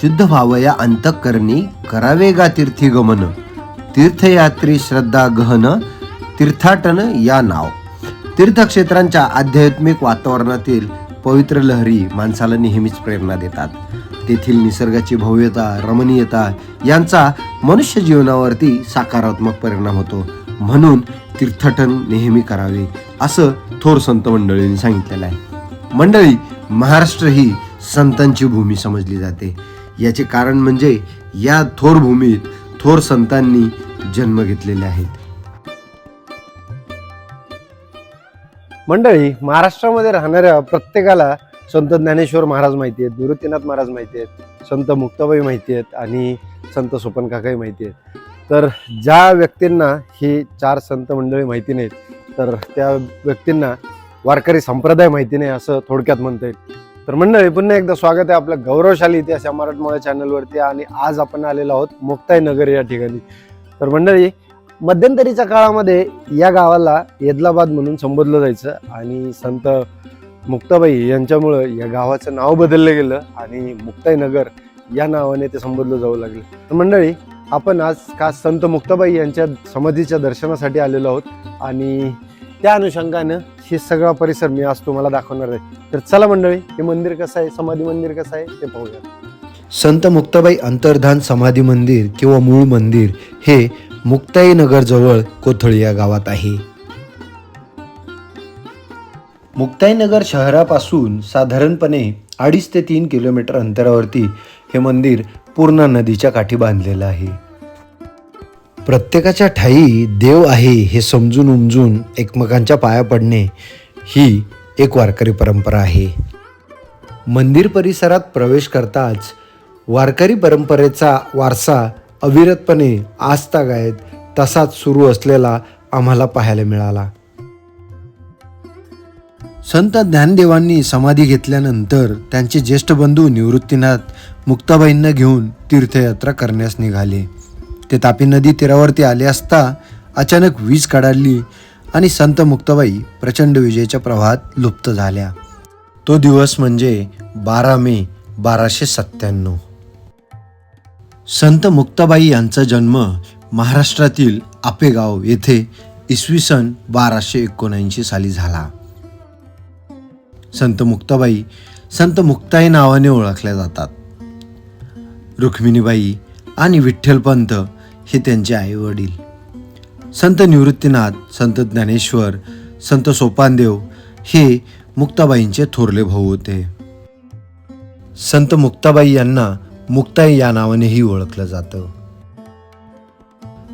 शुद्ध व्हावया अंतःकरणी करावे गा तीर्थी गमन तीर्थयात्री श्रद्धा गहन तीर्थाटन या नाव. तीर्थक्षेत्रांच्या आध्यात्मिक वातावरणातील पवित्र लहरी माणसाला नेहमीच प्रेरणा देतात. तेथील निसर्गाची भव्यता रमणीयता यांचा मनुष्य जीवनावरती सकारात्मक परिणाम होतो. म्हणून तीर्थाटन नेहमी करावे असं थोर संत मंडळींनी सांगितलेलं आहे. मंडळी महाराष्ट्र ही संतांची भूमी समजली जाते. याचे कारण म्हणजे या थोर भूमीत थोर संतांनी जन्म घेतलेले आहेत. मंडळी महाराष्ट्रामध्ये राहणाऱ्या प्रत्येकाला संत ज्ञानेश्वर महाराज माहिती आहेत निवृत्तीनाथ महाराज माहिती आहेत संत मुक्ताबाई माहिती आहेत आणि संत सोपन काकाही माहिती आहेत. तर ज्या व्यक्तींना ही चार संत मंडळी माहिती नाहीत तर त्या व्यक्तींना वारकरी संप्रदाय माहिती नाही असं थोडक्यात म्हणता येईल. तर मंडळी पुन्हा एकदा स्वागत आहे आपल्या गौरवशाली इतिहास या मराठमोळ्या चॅनलवरती आणि आज आपण आलेलो आहोत मुक्ताई नगर या ठिकाणी. तर मंडळी मध्यंतरीच्या काळामध्ये या गावाला येदलाबाद म्हणून संबोधलं जायचं आणि संत मुक्ताबाई यांच्यामुळं या गावाचं नाव बदललं गेलं आणि मुक्ताई नगर या नावाने ते संबोधलं जाऊ लागले. तर मंडळी आपण आज का संत मुक्ताबाई यांच्या समाधीच्या दर्शनासाठी आलेलो आहोत आणि त्या अनुषंगानं हे सगळा परिसर मी आज तुम्हाला दाखवणार आहे. तर चला मंडळी हे मंदिर कसं आहे समाधी मंदिर कसं आहे ते पाहूया. संत मुक्ताबाई अंतर्धान समाधी मंदिर किंवा मूळ मंदिर हे मुक्ताई नगर जवळ कोथळी या गावात आहे. मुक्ताईनगर शहरापासून साधारणपणे अडीच ते तीन किलोमीटर अंतरावरती हे मंदिर पूर्णा नदीच्या काठी बांधलेलं आहे. प्रत्येकाच्या ठाई देव आहे हे समजून उमजून एकमेकांच्या पाया पडणे ही एक वारकरी परंपरा आहे. मंदिर परिसरात प्रवेश करताच वारकरी परंपरेचा वारसा अविरतपणे आजतागायत तसाच सुरू असलेला आम्हाला पाहायला मिळाला. संत ज्ञानदेवांनी समाधी घेतल्यानंतर त्यांचे ज्येष्ठ बंधू निवृत्तीनाथ मुक्ताबाईंना घेऊन तीर्थयात्रा करण्यास निघाले. ते तापी नदी तीरावरती आले असता अचानक वीज काढाली आणि संत मुक्ताबाई प्रचंड विजेच्या प्रवाहात लुप्त झाल्या. तो दिवस म्हणजे बारा मे बाराशे सत्त्याण्णव. संत मुक्ताबाई यांचा जन्म महाराष्ट्रातील आपेगाव येथे इसवी सन बाराशे एकोणऐंशी साली झाला. संत मुक्ताबाई संत मुक्ताई नावाने ओळखल्या जातात. रुक्मिणीबाई आणि विठ्ठलपंत हे त्यांचे आई वडील संत निवृत्तीनाथ संत ज्ञानेश्वर संत सोपानदेव हे मुक्ताबाईंचे थोरले भाऊ होते. संत मुक्ताबाई यांना मुक्ताई या नावानेही ओळखलं जातं.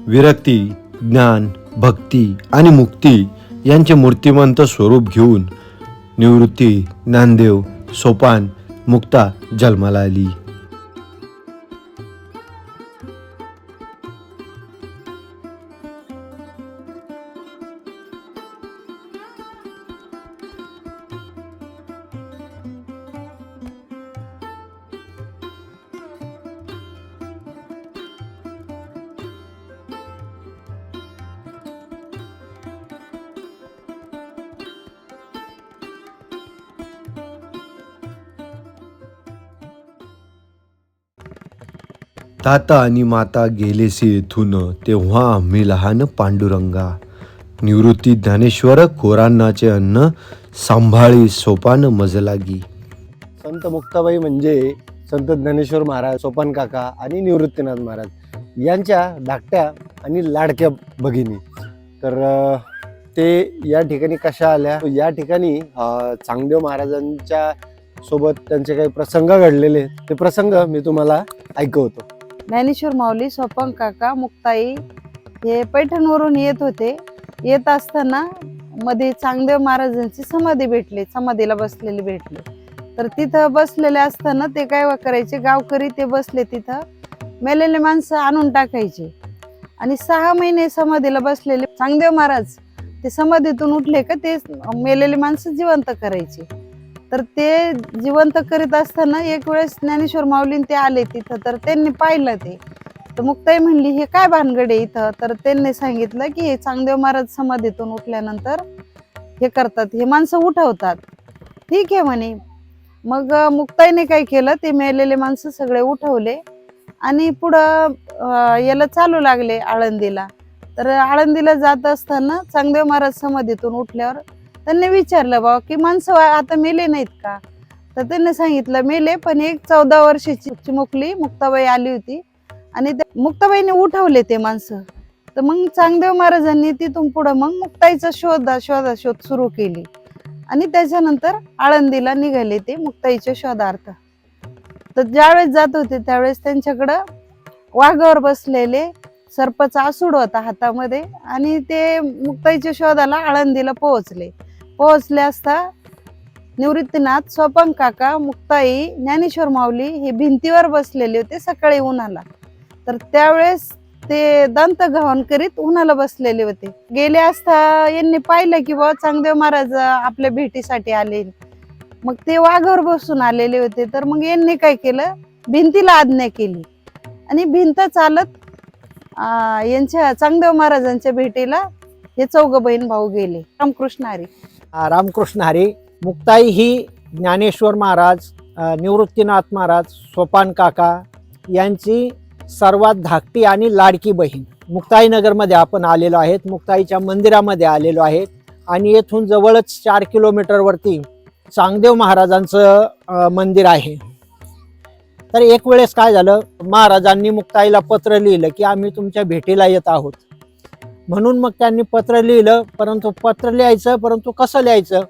विरक्ती ज्ञान भक्ती आणि मुक्ती यांचे मूर्तिमंत स्वरूप घेऊन निवृत्ती ज्ञानदेव सोपान मुक्ता जन्माला आली. ताता आणि माता गेलेसी येथून तेव्हा आम्ही लहान पांडुरंगा निवृत्ती ज्ञानेश्वर कोरांनाचे अन्न सांभाळी सोपान मजलागी. संत मुक्ताबाई म्हणजे संत ज्ञानेश्वर महाराज सोपान काका आणि निवृत्तीनाथ महाराज यांच्या धाकट्या आणि लाडक्या भगिनी. तर ते या ठिकाणी कशा आल्या? या ठिकाणी चांगदेव महाराजांच्या सोबत त्यांचे काही प्रसंग घडलेले ते प्रसंग मी तुम्हाला ऐकवतो. ज्ञानेश्वर माऊली स्वपन काका मुक्ताई हे पैठणवरून येत होते. येत असताना मध्ये चांगदेव महाराजांची समाधी भेटली समाधीला बसलेली भेटली. तर तिथं बसलेले असताना ते काय करायचे गावकरी ते बसले तिथं. मेलेले माणसं आणून टाकायचे. आणि सहा महिने समाधीला बसलेले चांगदेव महाराज ते समाधीतून उठले का ते मेलेले माणसं जिवंत करायचे. तर ते जिवंत करीत असताना एक वेळेस ज्ञानेश्वर माऊलीन ते आले तिथं तर त्यांनी पाहिलं ते. तर मुक्ताई म्हणली हे काय भानगड आहे इथं? तर त्यांनी सांगितलं की हे चांगदेव महाराज समाधीतून उठल्यानंतर हे करतात हे माणसं उठवतात. ठीक आहे म्हणे. मग मुक्ताईने काय केलं ते मेलेले माणसं सगळे उठवले आणि पुढं याला चालू लागले आळंदीला. तर आळंदीला जात असताना चांगदेव महाराज समाधीतून उठल्यावर त्यांनी विचारलं बाबा की माणसं आता मेले नाहीत का? तर त्यांनी सांगितलं मेले पण एक चौदा वर्षाची चिमुकली मुक्ताबाई आली होती आणि त्या- मुक्ताबाईने उठवले ते माणसं. तर मग चांगदेव महाराजांनी तिथून पुढं मग मुक्ताईचा शोधा शोधा शोध सुरू केली आणि त्याच्यानंतर आळंदीला निघाले ते मुक्ताईच्या शोधार्थ. तर ज्यावेळेस जात होते त्यावेळेस त्यांच्याकडं वाघावर बसलेले सर्पचा आसूड होता हातामध्ये आणि ते मुक्ताईच्या शोधाला आळंदीला पोहोचले. पोहोचले असता निवृत्तीनाथ स्वपन काका मुक्ताई ज्ञानेश्वर माऊली हे भिंतीवर बसलेले होते सकाळी उन्हाला. तर त्यावेळेस ते दंत घावन करीत उन्हाला बसलेले होते. गेले असता यांनी पाहिलं की बा चांगदेव महाराज आपल्या भेटीसाठी आले. मग ते वाघावर बसून आलेले होते. तर मग यांनी काय केलं? भिंतीला आज्ञा केली. आणि भिंत चालत यांच्या चांगदेव महाराजांच्या भेटीला हे चौघ बहीण भाऊ गेले. रामकृष्ण हरी. रामकृष्ण हरी मुक्ताई ही ज्ञानेश्वर महाराज निवृत्तीनाथ महाराज सोपान काका यांची सर्वात धाकटी आणि लाडकी बहीण. मुक्ताईनगरमध्ये आपण आलेलो आहेत मुक्ताईच्या मंदिरामध्ये आलेलो आहेत आणि येथून जवळच चार किलोमीटरवरती चांगदेव महाराजांचं मंदिर आहे. तर एक वेळेस काय झालं महाराजांनी मुक्ताईला पत्र लिहिलं की आम्ही तुमच्या भेटीला येत आहोत. म्हणून मग त्यांनी पत्र लिहिलं परंतु पत्र लिहायचं परंतु कसं लिहायचं?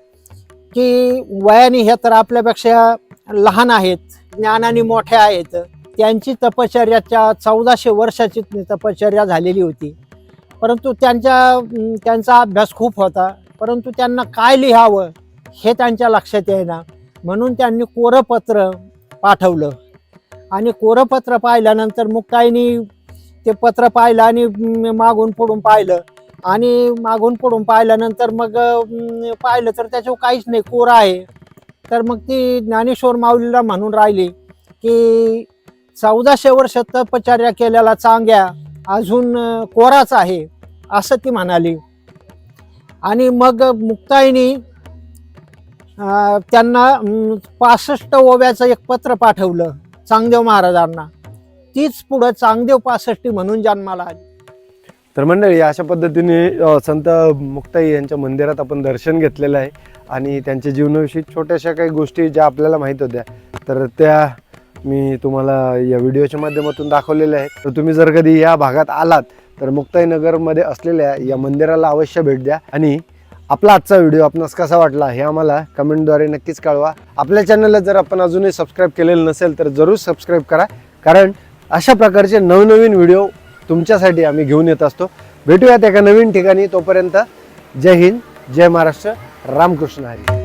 की वयाने हे तर आपल्यापेक्षा लहान आहेत ज्ञानाने मोठे आहेत. त्यांची तपश्चर्याच्या चौदाशे वर्षाची तपश्चर्या झालेली होती. परंतु त्यांच्या त्यांचा अभ्यास खूप होता. परंतु त्यांना काय लिहावं हे त्यांच्या लक्षात येईना. म्हणून त्यांनी कोरपत्र पाठवलं. आणि कोरपत्र पाहिल्यानंतर मुक्ताईनी ते पत्र पाहिलं आणि म, मागून पुढून पाहिलं. आणि मागून पुढून पाहिल्यानंतर मग अं, पाहिलं तर त्याच्यावर काहीच नाही कोरा आहे. तर मग ती ज्ञानेश्वर माऊलीला म्हणून राहिली की चौदाशे वर्ष तपश्चर्या केलेला चांग्या अजून अं, कोराच आहे असं ती म्हणाली. आणि मग मुक्ताईनी अं, त्यांना पासष्ट ओव्याचं एक पत्र पाठवलं चांगदेव महाराजांना. तीच पुढं चांगदेव पासष्टी म्हणून जन्माला आली. तर मंडळी अशा पद्धतीने अ, संत मुक्ताई यांच्या मंदिरात आपण दर्शन घेतलेलं आहे आणि त्यांच्या जीवनाविषयी छोट्याशा काही गोष्टी ज्या आपल्याला माहीत होत्या तर त्या मी तुम्हाला या व्हिडिओच्या माध्यमातून दाखवलेल्या आहेत. तर तुम्ही जर कधी या भागात आलात तर मुक्ताईनगरमध्ये असलेल्या या मंदिराला अवश्य भेट द्या. आणि आपला आजचा व्हिडिओ आपणास कसा वाटला हे आम्हाला कमेंटद्वारे नक्कीच कळवा. आपल्या चॅनलला जर आपण अजूनही सबस्क्राईब केलेलं नसेल तर जरूर सबस्क्राईब करा. कारण अशा प्रकारचे नवनवीन व्हिडिओ तुमच्यासाठी आम्ही घेऊन येत असतो. भेटूयात एका नवीन ठिकाणी. तोपर्यंत जय हिंद जय महाराष्ट्र. रामकृष्ण हरी.